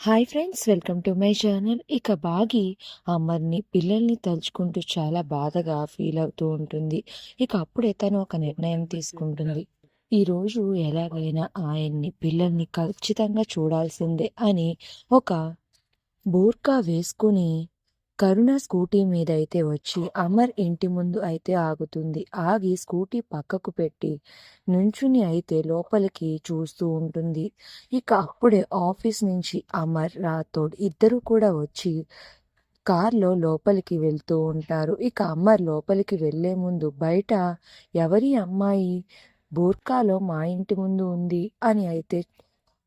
Hi friends welcome to my channel. ఇక బాగి అమర్ని పిల్లల్ని తలుచుకుంటూ చాలా బాధగా ఫీల్ అవుతూ ఉంటుంది. ఇక అప్పుడే తను ఒక నిర్ణయం తీసుకుంటుంది. ఈరోజు ఎలాగైనా ఆయన్ని పిల్లల్ని ఖచ్చితంగా చూడాల్సిందే అని ఒక బోర్కా వేసుకుని కరుణ స్కూటీ మీద అయితే వచ్చి అమర్ ఇంటి ముందు అయితే ఆగుతుంది. ఆగి స్కూటీ పక్కకు పెట్టి నుంచుని అయితే లోపలికి చూస్తూ ఉంటుంది. ఇక అప్పుడే ఆఫీస్ నుంచి అమర్ రాథోడ్ ఇద్దరు కూడా వచ్చి కార్లో లోపలికి వెళ్తూ ఉంటారు. ఇక అమర్ లోపలికి వెళ్ళే ముందు బయట ఎవరి అమ్మాయి బూర్కాలో మా ఇంటి ముందు ఉంది అని అయితే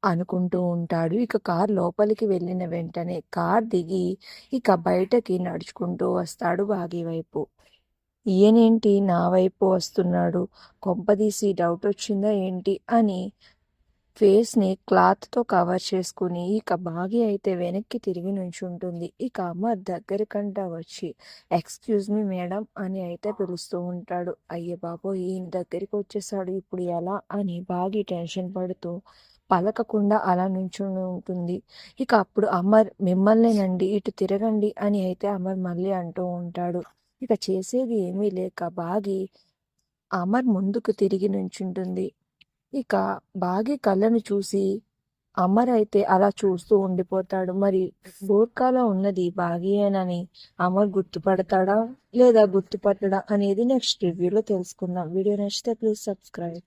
అనుకుంటూ ఉంటాడు. ఇక కార్ లోపలికి వెళ్ళిన వెంటనే కార్ దిగి ఇక బయటకి నడుచుకుంటూ వస్తాడు బాగి వైపు ఈయనేంటి? నా వైపు వస్తున్నాడు. కొంపదీసి డౌట్ వచ్చిందా ఏంటి? అని ఫేస్ని క్లాత్తో కవర్ చేసుకుని ఇక బాగి అయితే వెనక్కి తిరిగి నుంచుంటుంది. ఇక అమర్ దగ్గరికంట వచ్చి ఎక్స్క్యూజ్ మీ మేడం అని అయితే పిలుస్తూ ఉంటాడు. అయ్యే బాబో ఈయన దగ్గరికి వచ్చేసాడు. ఇప్పుడు ఎలా? అని బాగి టెన్షన్ పడుతూ పలకకుండా అలా నించుని ఉంటుంది. ఇక అప్పుడు అమర్ మిమ్మల్నేనండి ఇటు తిరగండి అని అయితే అమర్ మళ్ళీ అంటూ ఉంటాడు. ఇక చేసేది ఏమీ లేక బాగి అమర్ ముందుకు తిరిగి నుంచుంటుంది ఇక బాగి కళ్ళను చూసి అమర్ అయితే అలా చూస్తూ ఉండిపోతాడు. మరి బోర్కాలో ఉన్నది బాగియేనని అమర్ గుర్తుపడతాడా లేదా గుర్తుపట్టడా అనేది నెక్స్ట్ రివ్యూలో తెలుసుకుందాం. వీడియో నచ్చితే ప్లీజ్ సబ్స్క్రైబ్.